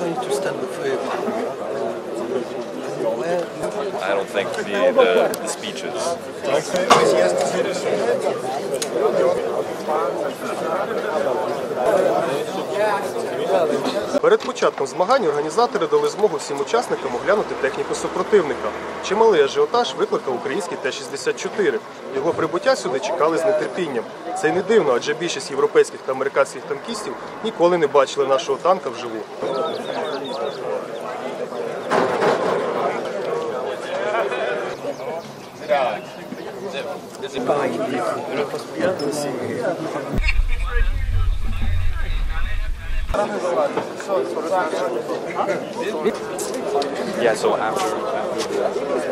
I don't think the, the, the speeches. Перед початком змагань організатори дали змогу всім учасникам оглянути техніку супротивника. Чималий ажіотаж викликав український Т-64. Його прибуття сюди чекали з нетерпінням. Це й не дивно, адже більшість європейських та американських танкістів ніколи не бачили нашого танка вживу. Yeah, so after, after